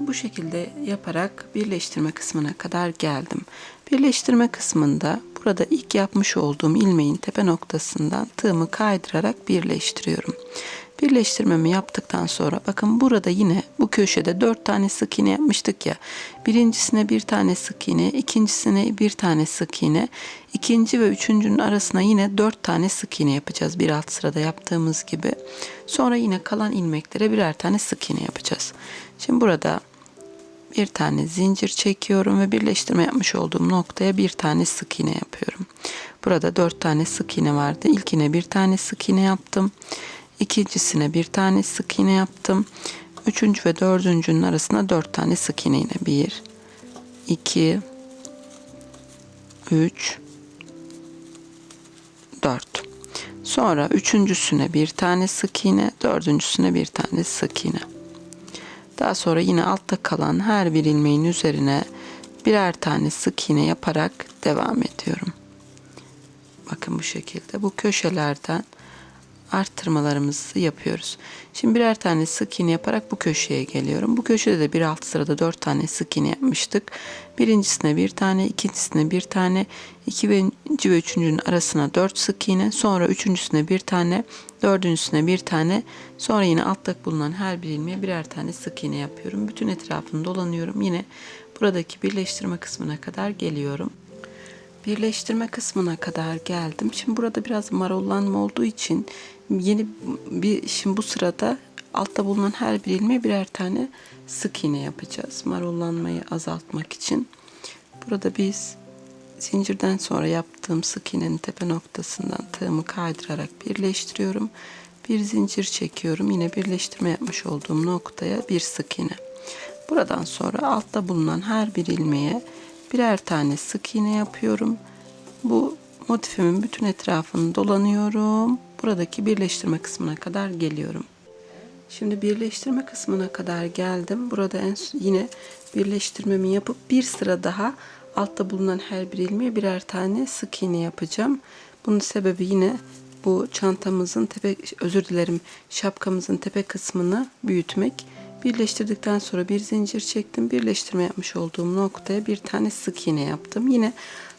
Bu şekilde yaparak birleştirme kısmına kadar geldim. Birleştirme kısmında burada ilk yapmış olduğum ilmeğin tepe noktasından tığımı kaydırarak birleştiriyorum. Birleştirmemi yaptıktan sonra bakın burada yine bu köşede dört tane sık iğne yapmıştık ya. Birincisine bir tane sık iğne, ikincisine bir tane sık iğne, ikinci ve üçüncünün arasına yine dört tane sık iğne yapacağız. Bir alt sırada yaptığımız gibi. Sonra yine kalan ilmeklere birer tane sık iğne yapacağız. Şimdi burada bir tane zincir çekiyorum ve birleştirme yapmış olduğum noktaya bir tane sık iğne yapıyorum. Burada dört tane sık iğne vardı. İlkine bir tane sık iğne yaptım. İkincisine bir tane sık iğne yaptım. Üçüncü ve dördüncünün arasına dört tane sık iğne yine. Bir, iki, üç, dört. Sonra üçüncüsüne bir tane sık iğne, dördüncüsüne bir tane sık iğne. Daha sonra yine altta kalan her bir ilmeğin üzerine birer tane sık iğne yaparak devam ediyorum. Bakın bu şekilde bu köşelerden arttırmalarımızı yapıyoruz. Şimdi birer tane sık iğne yaparak bu köşeye geliyorum. Bu köşede de bir alt sırada dört tane sık iğne yapmıştık. Birincisine bir tane, ikincisine bir tane, ikinci ve üçüncünün arasına dört sık iğne, sonra üçüncüsüne bir tane, dördüncüsüne bir tane, sonra yine altta bulunan her bir ilmeğe birer tane sık iğne yapıyorum. Bütün etrafını dolanıyorum. Yine buradaki birleştirme kısmına kadar geliyorum birleştirme kısmına kadar geldim. Şimdi burada biraz marollanma olduğu için yeni bir şimdi bu sırada altta bulunan her bir ilmeğe birer tane sık iğne yapacağız. Marollanmayı azaltmak için. Burada biz zincirden sonra yaptığım sık iğnenin tepe noktasından tığımı kaydırarak birleştiriyorum. Bir zincir çekiyorum. Yine birleştirme yapmış olduğum noktaya bir sık iğne. Buradan sonra altta bulunan her bir ilmeğe birer tane sık iğne yapıyorum. Bu motifimin bütün etrafını dolanıyorum. Buradaki birleştirme kısmına kadar geliyorum. Şimdi birleştirme kısmına kadar geldim. Burada en yine birleştirmemi yapıp bir sıra daha altta bulunan her bir ilmeğe birer tane sık iğne yapacağım. Bunun sebebi yine bu çantamızın tepe özür dilerim şapkamızın tepe kısmını büyütmek. Birleştirdikten sonra bir zincir çektim. Birleştirme yapmış olduğum noktaya bir tane sık iğne yaptım. Yine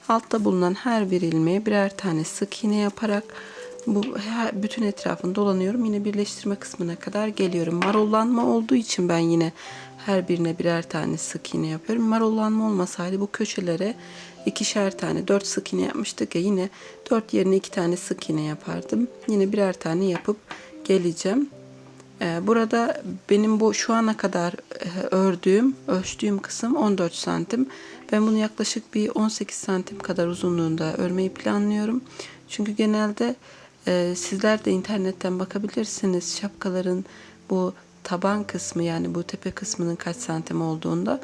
altta bulunan her bir ilmeğe birer tane sık iğne yaparak bu her, bütün etrafını dolanıyorum. Yine birleştirme kısmına kadar geliyorum. Marollanma olduğu için ben yine her birine birer tane sık iğne yapıyorum. Marollanma olmasaydı bu köşelere ikişer tane dört sık iğne yapmıştık ya yine dört yerine iki tane sık iğne yapardım. Yine birer tane yapıp geleceğim. Ee, burada benim bu şu ana kadar e, ördüğüm, ölçtüğüm kısım 14 santim. Ben bunu yaklaşık bir 18 santim kadar uzunluğunda örmeyi planlıyorum. Çünkü genelde e, sizler de internetten bakabilirsiniz şapkaların bu taban kısmı yani bu tepe kısmının kaç santim olduğunda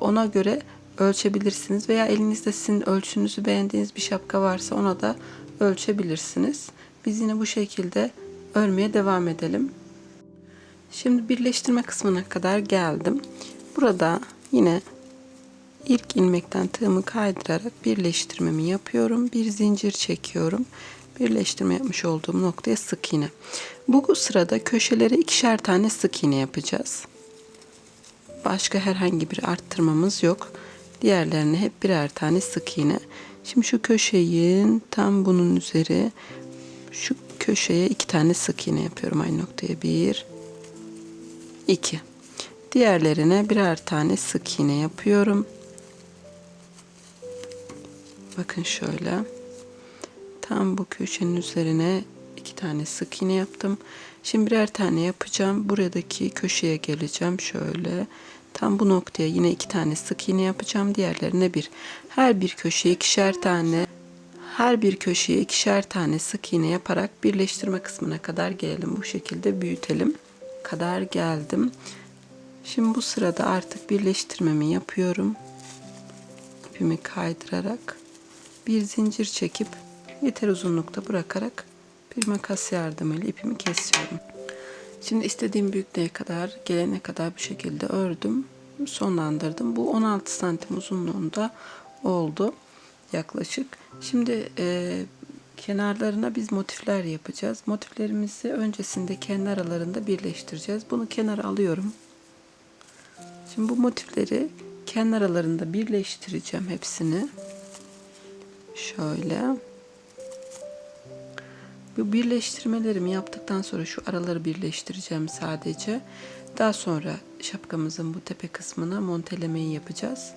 ona göre ölçebilirsiniz veya elinizde sizin ölçünüzü beğendiğiniz bir şapka varsa ona da ölçebilirsiniz. Biz yine bu şekilde örmeye devam edelim. Şimdi birleştirme kısmına kadar geldim. Burada yine ilk ilmekten tığımı kaydırarak birleştirmemi yapıyorum. Bir zincir çekiyorum. Birleştirme yapmış olduğum noktaya sık iğne. Bu sırada köşelere ikişer tane sık iğne yapacağız. Başka herhangi bir arttırmamız yok. Diğerlerine hep birer tane sık iğne. Şimdi şu köşeyin tam bunun üzeri şu köşeye iki tane sık iğne yapıyorum aynı noktaya. Bir, 2. Diğerlerine birer tane sık iğne yapıyorum. Bakın şöyle. Tam bu köşenin üzerine iki tane sık iğne yaptım. Şimdi birer tane yapacağım. Buradaki köşeye geleceğim. Şöyle. Tam bu noktaya yine iki tane sık iğne yapacağım. Diğerlerine bir. Her bir köşeye ikişer tane her bir köşeye ikişer tane sık iğne yaparak birleştirme kısmına kadar gelelim. Bu şekilde büyütelim kadar geldim. Şimdi bu sırada artık birleştirmemi yapıyorum. İpimi kaydırarak bir zincir çekip yeter uzunlukta bırakarak bir makas yardımıyla ipimi kesiyorum. Şimdi istediğim büyüklüğe kadar gelene kadar bu şekilde ördüm. Sonlandırdım. Bu 16 santim uzunluğunda oldu yaklaşık. Şimdi e, kenarlarına biz motifler yapacağız. Motiflerimizi öncesinde kenar aralarında birleştireceğiz. Bunu kenara alıyorum. Şimdi bu motifleri kenar aralarında birleştireceğim hepsini. Şöyle. Bu birleştirmelerimi yaptıktan sonra şu araları birleştireceğim sadece. Daha sonra şapkamızın bu tepe kısmına montelemeyi yapacağız.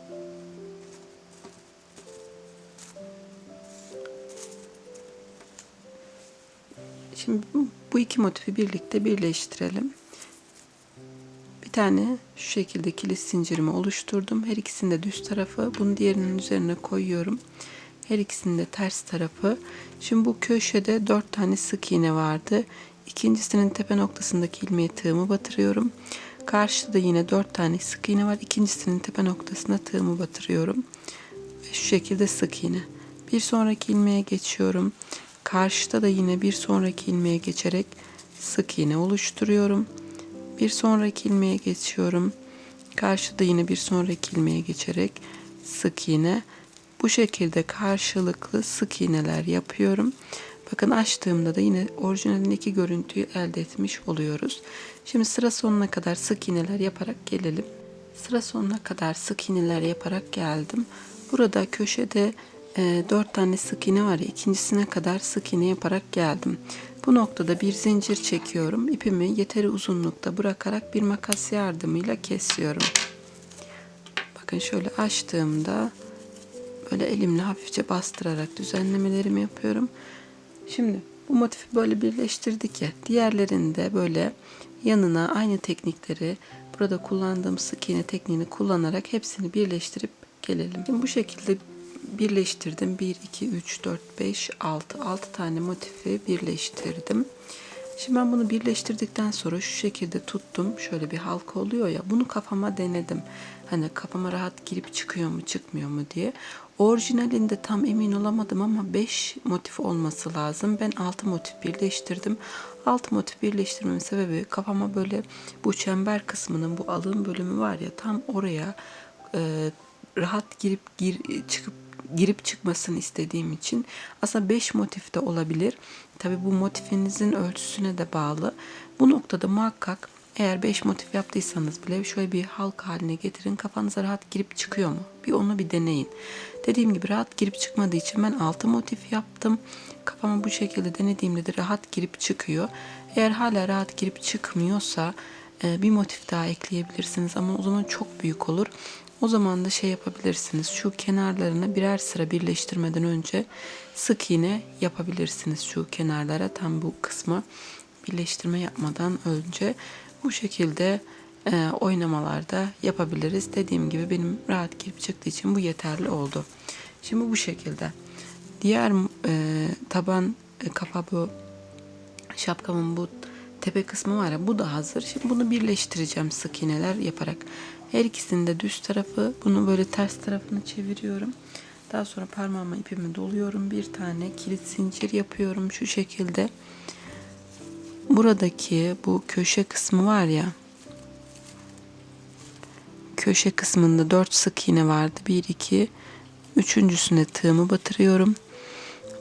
Şimdi bu- iki motifi birlikte birleştirelim. Bir tane şu şekilde kilit zincirimi oluşturdum. Her ikisinin de düz tarafı. Bunu diğerinin üzerine koyuyorum. Her ikisinin de ters tarafı. Şimdi bu köşede dört tane sık iğne vardı. İkincisinin tepe noktasındaki ilmeğe tığımı batırıyorum. Karşıda yine dört tane sık iğne var. İkincisinin tepe noktasına tığımı batırıyorum. Ve şu şekilde sık iğne. Bir sonraki ilmeğe geçiyorum. Karşıda da yine bir sonraki ilmeğe geçerek sık iğne oluşturuyorum. Bir sonraki ilmeğe geçiyorum. Karşıda yine bir sonraki ilmeğe geçerek sık iğne. Bu şekilde karşılıklı sık iğneler yapıyorum. Bakın açtığımda da yine orijinalindeki görüntüyü elde etmiş oluyoruz. Şimdi sıra sonuna kadar sık iğneler yaparak gelelim. Sıra sonuna kadar sık iğneler yaparak geldim. Burada köşede e, 4 tane sık iğne var ikincisine kadar sık iğne yaparak geldim. Bu noktada bir zincir çekiyorum. İpimi yeteri uzunlukta bırakarak bir makas yardımıyla kesiyorum. Bakın şöyle açtığımda böyle elimle hafifçe bastırarak düzenlemelerimi yapıyorum. Şimdi bu motifi böyle birleştirdik ya. Diğerlerini de böyle yanına aynı teknikleri burada kullandığım sık iğne tekniğini kullanarak hepsini birleştirip gelelim. Şimdi bu şekilde birleştirdim. 1, 2, 3, 4, 5, 6. 6 tane motifi birleştirdim. Şimdi ben bunu birleştirdikten sonra şu şekilde tuttum. Şöyle bir halka oluyor ya. Bunu kafama denedim. Hani kafama rahat girip çıkıyor mu çıkmıyor mu diye. Orijinalinde tam emin olamadım ama 5 motif olması lazım. Ben 6 motif birleştirdim. 6 motif birleştirmemin sebebi kafama böyle bu çember kısmının bu alın bölümü var ya tam oraya e, rahat girip gir, çıkıp girip çıkmasını istediğim için aslında 5 motif de olabilir. Tabi bu motifinizin ölçüsüne de bağlı. Bu noktada muhakkak eğer 5 motif yaptıysanız bile şöyle bir halka haline getirin. Kafanıza rahat girip çıkıyor mu? Bir onu bir deneyin. Dediğim gibi rahat girip çıkmadığı için ben 6 motif yaptım. Kafama bu şekilde denediğimde de rahat girip çıkıyor. Eğer hala rahat girip çıkmıyorsa e, bir motif daha ekleyebilirsiniz ama o zaman çok büyük olur. O zaman da şey yapabilirsiniz. Şu kenarlarına birer sıra birleştirmeden önce sık iğne yapabilirsiniz şu kenarlara tam bu kısmı birleştirme yapmadan önce bu şekilde e, oynamalarda yapabiliriz. Dediğim gibi benim rahat girip çıktığı için bu yeterli oldu. Şimdi bu şekilde. Diğer e, taban e, bu şapkamın bu tepe kısmı var ya bu da hazır. Şimdi bunu birleştireceğim sık iğneler yaparak. Her ikisinin de düz tarafı bunu böyle ters tarafını çeviriyorum. Daha sonra parmağıma ipimi doluyorum. Bir tane kilit zincir yapıyorum şu şekilde. Buradaki bu köşe kısmı var ya. Köşe kısmında 4 sık iğne vardı. 1 2 üçüncüsüne tığımı batırıyorum.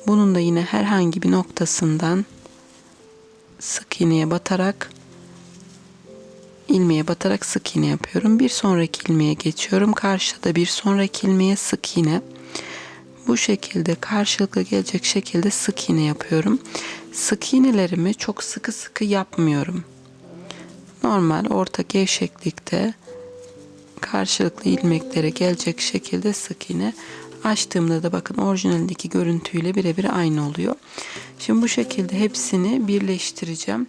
Bunun da yine herhangi bir noktasından sık iğneye batarak ilmeğe batarak sık iğne yapıyorum. Bir sonraki ilmeğe geçiyorum. Karşıda bir sonraki ilmeğe sık iğne. Bu şekilde karşılıklı gelecek şekilde sık iğne yapıyorum. Sık iğnelerimi çok sıkı sıkı yapmıyorum. Normal orta gevşeklikte karşılıklı ilmeklere gelecek şekilde sık iğne açtığımda da bakın orijinalindeki görüntüyle birebir aynı oluyor. Şimdi bu şekilde hepsini birleştireceğim.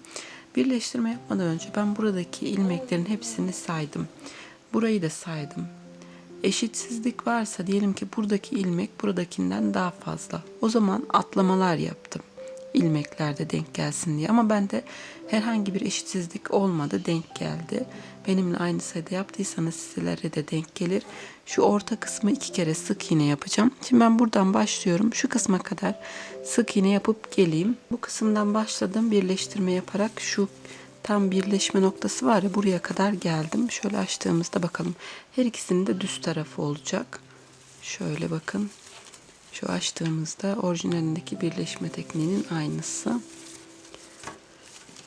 Birleştirme yapmadan önce ben buradaki ilmeklerin hepsini saydım. Burayı da saydım. Eşitsizlik varsa diyelim ki buradaki ilmek buradakinden daha fazla. O zaman atlamalar yaptım. İlmeklerde denk gelsin diye. Ama bende herhangi bir eşitsizlik olmadı. Denk geldi. Benimle aynı sayıda yaptıysanız sizlere de denk gelir. Şu orta kısmı iki kere sık iğne yapacağım. Şimdi ben buradan başlıyorum. Şu kısma kadar sık iğne yapıp geleyim. Bu kısımdan başladım. Birleştirme yaparak şu tam birleşme noktası var ya buraya kadar geldim. Şöyle açtığımızda bakalım. Her ikisinin de düz tarafı olacak. Şöyle bakın. Şu açtığımızda orijinalindeki birleşme tekniğinin aynısı.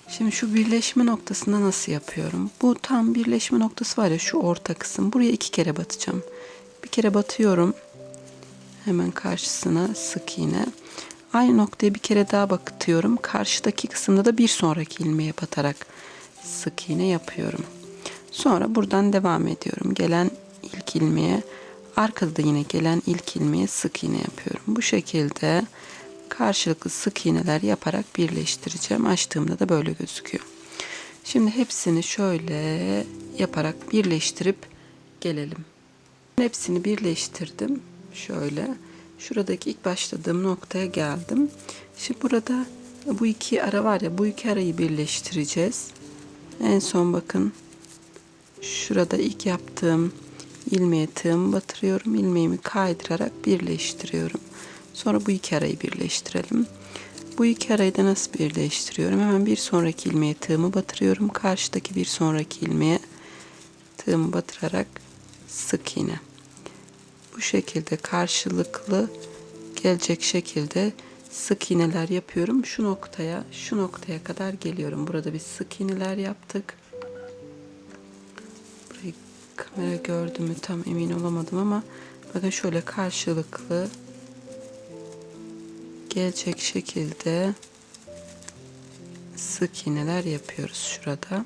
Şimdi şu birleşme noktasında nasıl yapıyorum? Bu tam birleşme noktası var ya şu orta kısım. Buraya iki kere batacağım. Bir kere batıyorum. Hemen karşısına sık iğne. Aynı noktaya bir kere daha batıyorum. Karşıdaki kısımda da bir sonraki ilmeğe batarak sık iğne yapıyorum. Sonra buradan devam ediyorum. Gelen ilk ilmeğe, arkada da yine gelen ilk ilmeğe sık iğne yapıyorum. Bu şekilde karşılıklı sık iğneler yaparak birleştireceğim. Açtığımda da böyle gözüküyor. Şimdi hepsini şöyle yaparak birleştirip gelelim. Hepsini birleştirdim. Şöyle. Şuradaki ilk başladığım noktaya geldim. Şimdi burada bu iki ara var ya bu iki arayı birleştireceğiz. En son bakın şurada ilk yaptığım ilmeğe tığımı batırıyorum. ilmeğimi kaydırarak birleştiriyorum. Sonra bu iki arayı birleştirelim. Bu iki arayı da nasıl birleştiriyorum? Hemen bir sonraki ilmeğe tığımı batırıyorum. Karşıdaki bir sonraki ilmeğe tığımı batırarak sık iğne. Bu şekilde karşılıklı gelecek şekilde sık iğneler yapıyorum. Şu noktaya, şu noktaya kadar geliyorum. Burada bir sık iğneler yaptık. Kamera gördü mü tam emin olamadım ama bakın şöyle karşılıklı gelecek şekilde sık iğneler yapıyoruz şurada.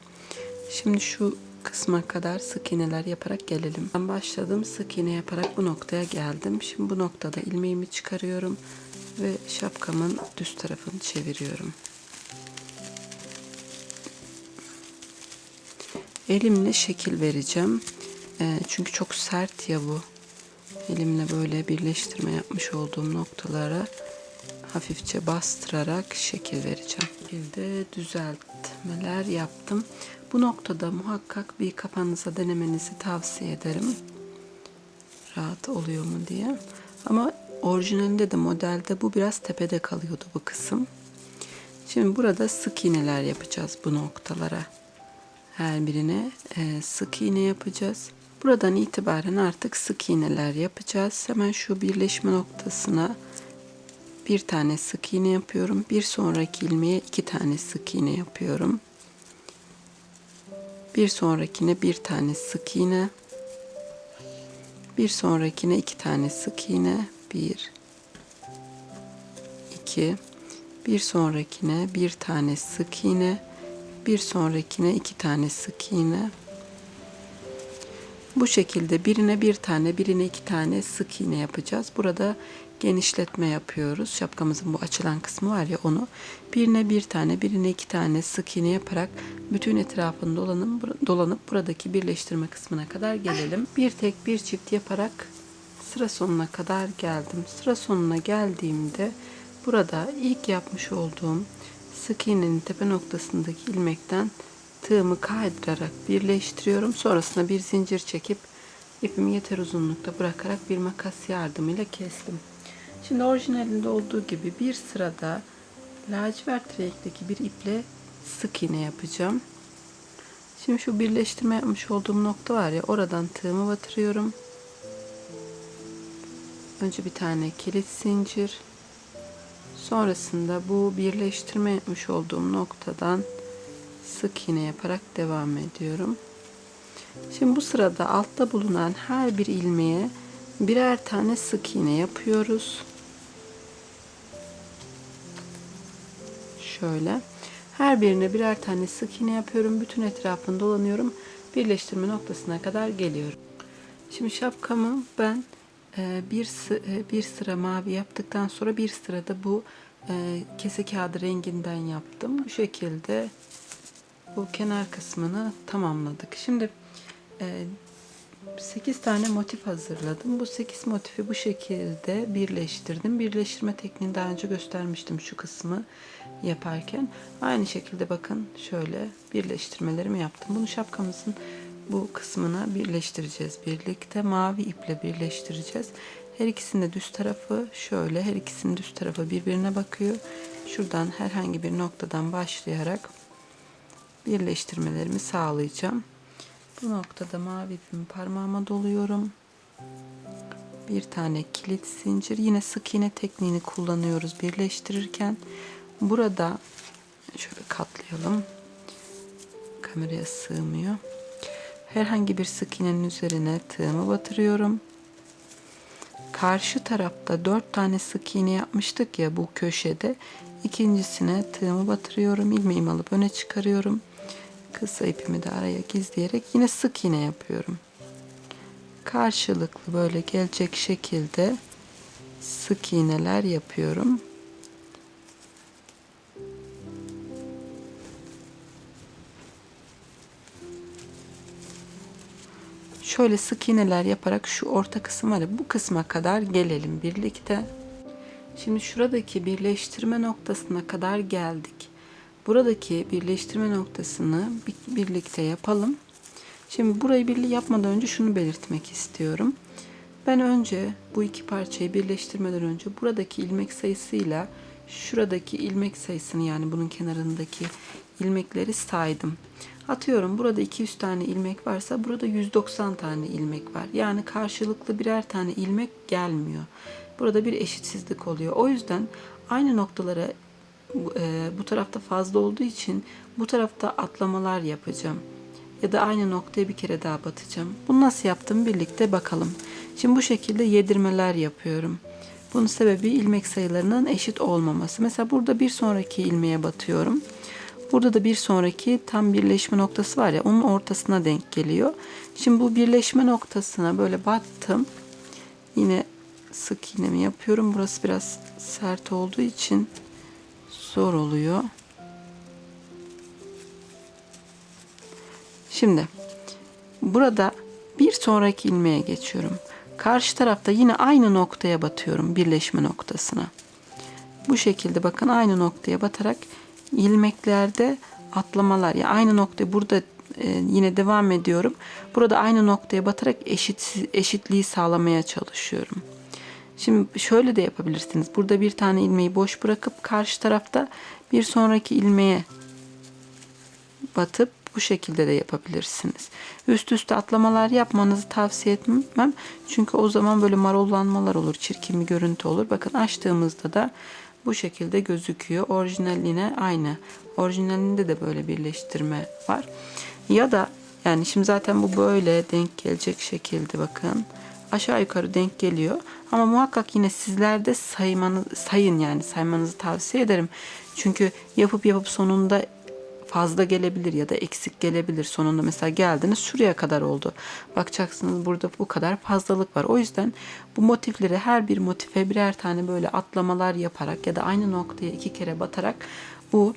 Şimdi şu kısma kadar sık iğneler yaparak gelelim. Ben başladım sık iğne yaparak bu noktaya geldim. Şimdi bu noktada ilmeğimi çıkarıyorum ve şapkamın düz tarafını çeviriyorum. Elimle şekil vereceğim. Ee, çünkü çok sert ya bu. Elimle böyle birleştirme yapmış olduğum noktalara hafifçe bastırarak şekil vereceğim. Şekilde düzeltmeler yaptım. Bu noktada muhakkak bir kafanıza denemenizi tavsiye ederim. Rahat oluyor mu diye. Ama orijinalinde de modelde bu biraz tepede kalıyordu bu kısım. Şimdi burada sık iğneler yapacağız bu noktalara. Her birine e, sık iğne yapacağız. Buradan itibaren artık sık iğneler yapacağız. Hemen şu birleşme noktasına bir tane sık iğne yapıyorum. Bir sonraki ilmeğe iki tane sık iğne yapıyorum. Bir sonrakine bir tane sık iğne. Bir sonrakine iki tane sık iğne. Bir, iki. Bir sonrakine bir tane sık iğne. Bir sonrakine iki tane sık iğne. Bu şekilde birine bir tane, birine iki tane sık iğne yapacağız. Burada genişletme yapıyoruz. Şapkamızın bu açılan kısmı var ya onu. Birine bir tane, birine iki tane sık iğne yaparak bütün etrafını dolanıp, dolanıp buradaki birleştirme kısmına kadar gelelim. Bir tek bir çift yaparak sıra sonuna kadar geldim. Sıra sonuna geldiğimde burada ilk yapmış olduğum sık iğnenin tepe noktasındaki ilmekten tığımı kaydırarak birleştiriyorum. Sonrasında bir zincir çekip ipimi yeter uzunlukta bırakarak bir makas yardımıyla kestim. Şimdi orijinalinde olduğu gibi bir sırada lacivert renkteki bir iple sık iğne yapacağım. Şimdi şu birleştirme yapmış olduğum nokta var ya oradan tığımı batırıyorum. Önce bir tane kilit zincir. Sonrasında bu birleştirme yapmış olduğum noktadan sık iğne yaparak devam ediyorum. Şimdi bu sırada altta bulunan her bir ilmeğe birer tane sık iğne yapıyoruz. Şöyle. Her birine birer tane sık iğne yapıyorum. Bütün etrafını dolanıyorum. Birleştirme noktasına kadar geliyorum. Şimdi şapkamı ben e, bir, e, bir sıra mavi yaptıktan sonra bir sırada bu e, kese kağıdı renginden yaptım. Bu şekilde bu kenar kısmını tamamladık. Şimdi e, 8 tane motif hazırladım. Bu 8 motifi bu şekilde birleştirdim. Birleştirme tekniğini daha önce göstermiştim şu kısmı yaparken. Aynı şekilde bakın şöyle birleştirmelerimi yaptım. Bunu şapkamızın bu kısmına birleştireceğiz birlikte. Mavi iple birleştireceğiz. Her ikisinin de düz tarafı şöyle. Her ikisinin düz tarafı birbirine bakıyor. Şuradan herhangi bir noktadan başlayarak birleştirmelerimi sağlayacağım. Bu noktada mavi ipimi parmağıma doluyorum. Bir tane kilit zincir. Yine sık iğne tekniğini kullanıyoruz birleştirirken. Burada şöyle katlayalım. kameraya sığmıyor. Herhangi bir sık iğnenin üzerine tığımı batırıyorum. Karşı tarafta dört tane sık iğne yapmıştık ya bu köşede. İkincisine tığımı batırıyorum. ilmeğimi alıp öne çıkarıyorum. Kısa ipimi de araya gizleyerek yine sık iğne yapıyorum. Karşılıklı böyle gelecek şekilde sık iğneler yapıyorum. Şöyle sık iğneler yaparak şu orta kısım var ya bu kısma kadar gelelim birlikte. Şimdi şuradaki birleştirme noktasına kadar geldik. Buradaki birleştirme noktasını bir- birlikte yapalım. Şimdi burayı birlikte yapmadan önce şunu belirtmek istiyorum. Ben önce bu iki parçayı birleştirmeden önce buradaki ilmek sayısıyla şuradaki ilmek sayısını yani bunun kenarındaki ilmekleri saydım. Atıyorum burada 200 tane ilmek varsa burada 190 tane ilmek var. Yani karşılıklı birer tane ilmek gelmiyor. Burada bir eşitsizlik oluyor. O yüzden aynı noktalara e, bu tarafta fazla olduğu için bu tarafta atlamalar yapacağım. Ya da aynı noktaya bir kere daha batacağım. Bunu nasıl yaptım birlikte bakalım. Şimdi bu şekilde yedirmeler yapıyorum. Bunun sebebi ilmek sayılarının eşit olmaması. Mesela burada bir sonraki ilmeğe batıyorum. Burada da bir sonraki tam birleşme noktası var ya onun ortasına denk geliyor. Şimdi bu birleşme noktasına böyle battım. Yine sık iğnemi yapıyorum. Burası biraz sert olduğu için zor oluyor. Şimdi burada bir sonraki ilmeğe geçiyorum. Karşı tarafta yine aynı noktaya batıyorum birleşme noktasına. Bu şekilde bakın aynı noktaya batarak ilmeklerde atlamalar ya yani aynı noktaya burada e, yine devam ediyorum. Burada aynı noktaya batarak eşit eşitliği sağlamaya çalışıyorum. Şimdi şöyle de yapabilirsiniz. Burada bir tane ilmeği boş bırakıp karşı tarafta bir sonraki ilmeğe batıp bu şekilde de yapabilirsiniz. Üst üste atlamalar yapmanızı tavsiye etmem. Çünkü o zaman böyle marollanmalar olur. Çirkin bir görüntü olur. Bakın açtığımızda da bu şekilde gözüküyor. Orijinaline aynı. Orijinalinde de böyle birleştirme var. Ya da yani şimdi zaten bu böyle denk gelecek şekilde bakın. Aşağı yukarı denk geliyor. Ama muhakkak yine sizler de saymanı, sayın yani saymanızı tavsiye ederim. Çünkü yapıp yapıp sonunda fazla gelebilir ya da eksik gelebilir. Sonunda mesela geldiniz şuraya kadar oldu. Bakacaksınız burada bu kadar fazlalık var. O yüzden bu motifleri her bir motife birer tane böyle atlamalar yaparak ya da aynı noktaya iki kere batarak bu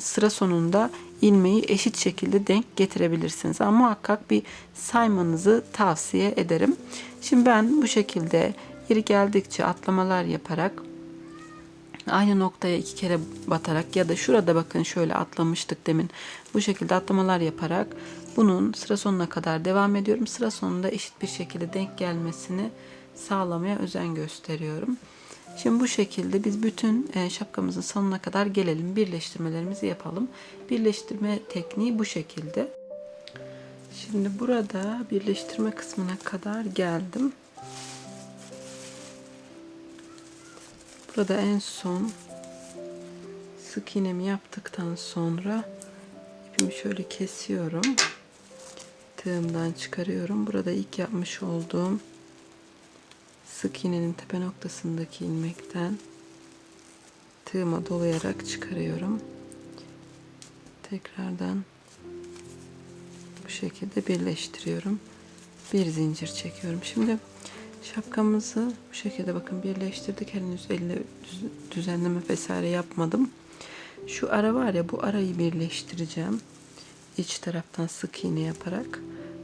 sıra sonunda ilmeği eşit şekilde denk getirebilirsiniz. Ama muhakkak bir saymanızı tavsiye ederim. Şimdi ben bu şekilde yeri geldikçe atlamalar yaparak aynı noktaya iki kere batarak ya da şurada bakın şöyle atlamıştık demin. Bu şekilde atlamalar yaparak bunun sıra sonuna kadar devam ediyorum. Sıra sonunda eşit bir şekilde denk gelmesini sağlamaya özen gösteriyorum. Şimdi bu şekilde biz bütün e, şapkamızın sonuna kadar gelelim. Birleştirmelerimizi yapalım. Birleştirme tekniği bu şekilde. Şimdi burada birleştirme kısmına kadar geldim. Burada en son sık iğnemi yaptıktan sonra ipimi şöyle kesiyorum. Tığımdan çıkarıyorum. Burada ilk yapmış olduğum sık iğnenin tepe noktasındaki ilmekten tığıma dolayarak çıkarıyorum. Tekrardan bu şekilde birleştiriyorum. Bir zincir çekiyorum. Şimdi şapkamızı bu şekilde bakın birleştirdik. Henüz elle düzenleme vesaire yapmadım. Şu ara var ya bu arayı birleştireceğim. İç taraftan sık iğne yaparak.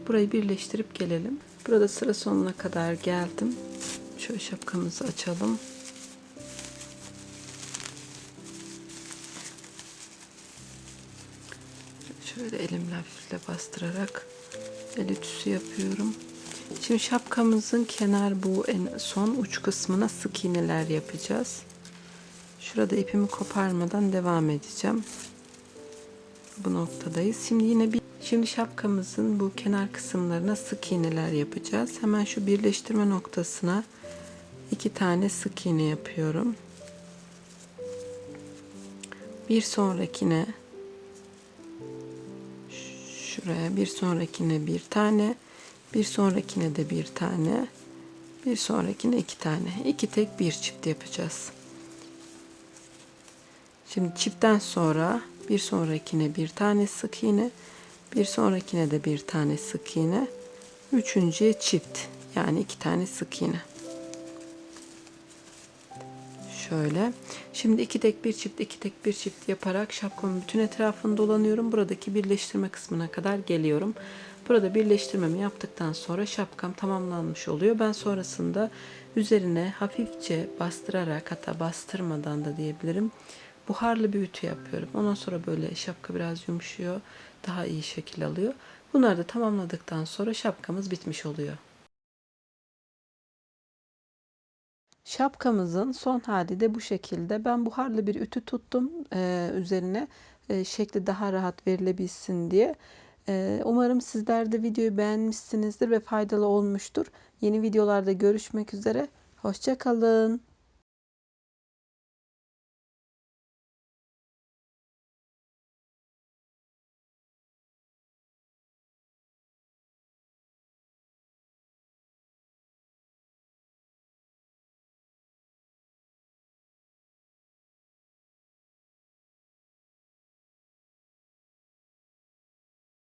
Burayı birleştirip gelelim. Burada sıra sonuna kadar geldim. Şöyle şapkamızı açalım. Şöyle elimle hafifle bastırarak el ütüsü yapıyorum. Şimdi şapkamızın kenar bu en son uç kısmına sık iğneler yapacağız. Şurada ipimi koparmadan devam edeceğim. Bu noktadayız. Şimdi yine bir şimdi şapkamızın bu kenar kısımlarına sık iğneler yapacağız. Hemen şu birleştirme noktasına iki tane sık iğne yapıyorum. Bir sonrakine Şuraya bir sonrakine bir tane, bir sonrakine de bir tane, bir sonrakine iki tane. İki tek bir çift yapacağız. Şimdi çiftten sonra bir sonrakine bir tane sık iğne, bir sonrakine de bir tane sık iğne, üçüncüye çift yani iki tane sık iğne. Şöyle. Şimdi iki tek bir çift, iki tek bir çift yaparak şapkamın bütün etrafını dolanıyorum. Buradaki birleştirme kısmına kadar geliyorum. Burada birleştirmemi yaptıktan sonra şapkam tamamlanmış oluyor. Ben sonrasında üzerine hafifçe bastırarak hatta bastırmadan da diyebilirim. Buharlı bir ütü yapıyorum. Ondan sonra böyle şapka biraz yumuşuyor. Daha iyi şekil alıyor. Bunları da tamamladıktan sonra şapkamız bitmiş oluyor. Şapkamızın son hali de bu şekilde. Ben buharlı bir ütü tuttum e, üzerine e, şekli daha rahat verilebilsin diye. E, umarım sizler de videoyu beğenmişsinizdir ve faydalı olmuştur. Yeni videolarda görüşmek üzere. Hoşçakalın.